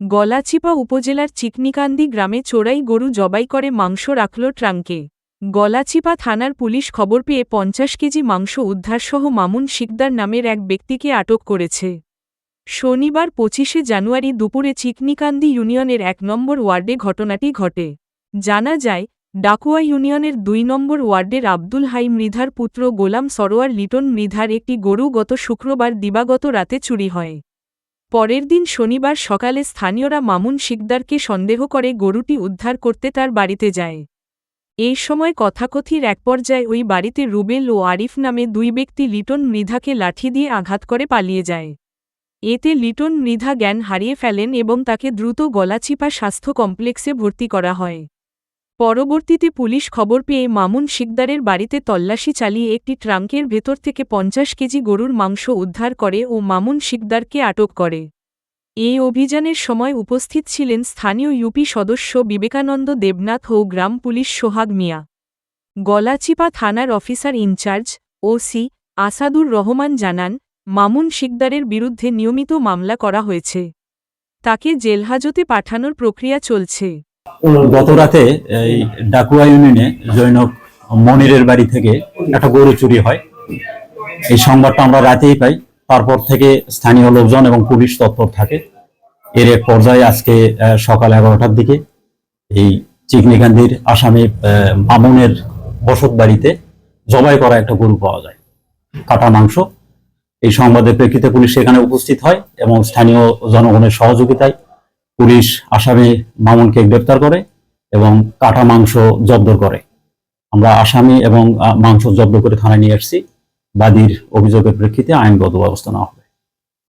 গলাচিপা উপজেলার চিকনিকান্দি গ্রামে চোরাই গরু জবাই করে মাংস রাখল ট্রাঙ্কে। গলাচিপা থানার পুলিশ খবর পেয়ে পঞ্চাশ কেজি মাংস উদ্ধারসহ মামুন শিকদার নামের এক ব্যক্তিকে আটক করেছে। শনিবার পঁচিশে জানুয়ারি দুপুরে চিকনিকান্দি ইউনিয়নের এক নম্বর ওয়ার্ডে ঘটনাটি ঘটে। জানা যায়, ডাকুয়া ইউনিয়নের দুই নম্বর ওয়ার্ডের আব্দুল হাই মৃধার পুত্র গোলাম সরোয়ার লিটন মৃধার একটি গরু গত শুক্রবার দিবাগত রাতে চুরি হয়। পরের দিন শনিবার সকালে স্থানীয়রা মামুন শিকদারকে সন্দেহ করে গরুটি উদ্ধার করতে তার বাড়িতে যায়। এই সময় কথাকথির এক পর্যায়ে ওই বাড়িতে রুবেল ও আরিফ নামে দুই ব্যক্তি লিটন মৃধাকে লাঠি দিয়ে আঘাত করে পালিয়ে যায়। এতে লিটন মৃধা জ্ঞান হারিয়ে ফেলেন এবং তাকে দ্রুত গলাচিপা স্বাস্থ্য কমপ্লেক্সে ভর্তি করা হয়। পরবর্তীতে পুলিশ খবর পেয়ে মামুন শিকদারের বাড়িতে তল্লাশি চালিয়ে একটি ট্রাঙ্কের ভেতর থেকে পঞ্চাশ কেজি গরুর মাংস উদ্ধার করে ও মামুন শিকদারকে আটক করে। এই অভিযানের সময় উপস্থিত ছিলেন স্থানীয় ইউপি সদস্য বিবেকানন্দ দেবনাথ ও গ্রাম পুলিশ সোহাগ মিয়া। গলাচিপা থানার officer in charge, OC, Asadur Rahman জানান, মামুন শিকদারের বিরুদ্ধে নিয়মিত মামলা করা হয়েছে। তাকে জেলহাজতে পাঠানোর প্রক্রিয়া চলছে। গত রাতে এই ডাকুয়া ইউনিয়নে জৈনক মনিরের বাড়ি থেকে একটা গরু চুরি হয়। এই সংবাদটা আমরা রাতেই পাই। তারপর থেকে স্থানীয় লোকজন এবং পুলিশ তৎপর থাকে। এর এক পর্যায়ে আজকে সকাল এগারোটার দিকে এই চিকনিকান্দির আসামি মামুনের বসত বাড়িতে জবাই করা একটা গরু পাওয়া যায়। কাটা মাংস। এই সংবাদের প্রেক্ষিতে পুলিশ সেখানে উপস্থিত হয় এবং স্থানীয় জনগণের সহযোগিতায় পুলিশ আসামি মামুনকে গ্রেপ্তার করে এবং কাটা মাংস জব্দ করে। আমরা আসামি এবং মাংস জব্দ করে থানায় নিয়ে আসছি। বাদীর অভিযোগের প্রেক্ষিতে আইনগত ব্যবস্থা নেওয়া হবে।